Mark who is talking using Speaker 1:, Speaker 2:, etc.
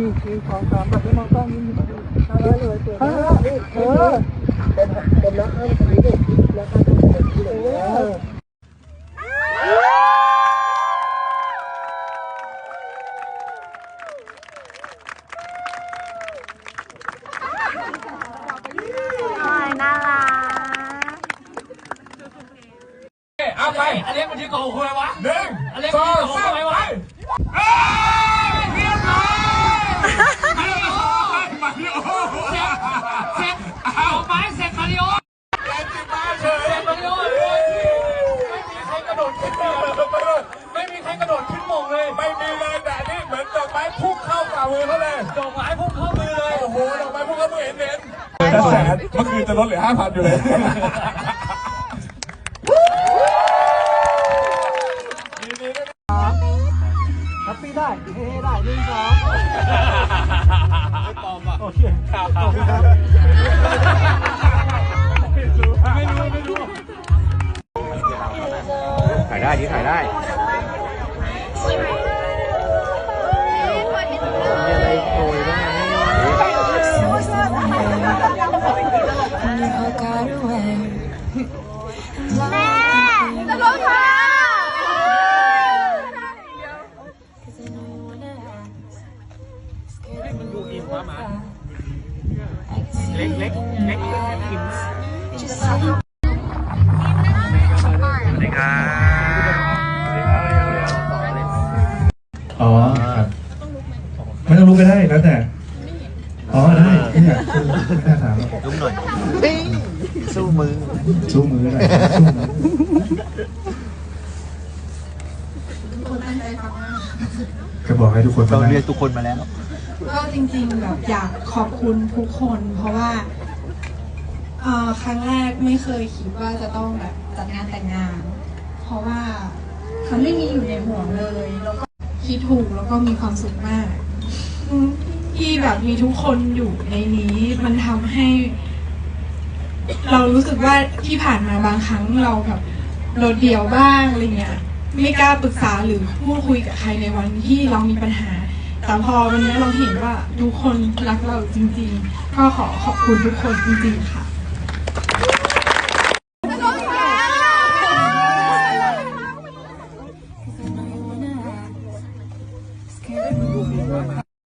Speaker 1: สี่สี่สองสามแบบไม่มองกล้องนี่เออเลยเปิดเออเออเป็นเป็นแล้วข้ามสีเด็กแล้วข้ามสีเด็กเออ
Speaker 2: โอ้ยน่ารัก
Speaker 3: เอาไป
Speaker 4: อันนี้มันชื่อโกหกคุณอะไรวะ
Speaker 3: หนึ่ง
Speaker 4: อันนี้
Speaker 3: ส
Speaker 4: มัน
Speaker 3: อง
Speaker 4: ชื่อโกหก
Speaker 3: สาม
Speaker 4: อะไร
Speaker 3: ไป
Speaker 4: วะ
Speaker 3: ห็นแสนเมื่อคืนจะลดเหลือห้าพันอยู่เลย
Speaker 1: แฮปปี้ได้เฮ้ได้หนึ่งสอง
Speaker 4: ไม่ปลอมอะ
Speaker 1: โอเคขอบคุณครับ
Speaker 4: ไม่รู้ไม่รู้
Speaker 5: ถ่ายได้ที่ถ่ายได้
Speaker 2: แม่จะลงเท้า
Speaker 4: เล็กเล็กเล็กกิน
Speaker 5: สวัสดีครับ
Speaker 6: อ๋อครับไม่ต้องรู้ก็ได้แล้วแต่ อ๋อได้เนี่ยไม่น่าถาม
Speaker 5: ลุกหน่อย สู้มือ
Speaker 6: สู้มือหน่อยสู้มือก็บอกให้ทุกคน
Speaker 5: เรา
Speaker 6: มา
Speaker 5: เรียกทุกคนมาแล้ว
Speaker 7: ก็จริงๆแบบอยากขอบคุณทุกคน เพราะว่าเอ่อครั้งแรกไม่เคยคิดว่าจะต้องแบบจัดงานแต่งงาน เพราะว่ามันไม่มีอยู่ในหัวเลย แล้วก็คิดถูกแล้วก็มีความสุขมากอืมที่แบบมีทุกคนอยู่ในนี้มันทำให้ เรารู้สึกว่าที่ผ่านมาบางครั้งเราแบบโดดเดี่ยวบ้างอะไรเงี้ยไม่กล้าปรึกษาหรือพูดคุยกับใครในวันที่เรามีปัญหา แต่พอวันนี้เราเห็นว่าทุกคนรักเราจริง ๆ ก็ขอขอบคุณทุกคนจริง ๆ ค่ะ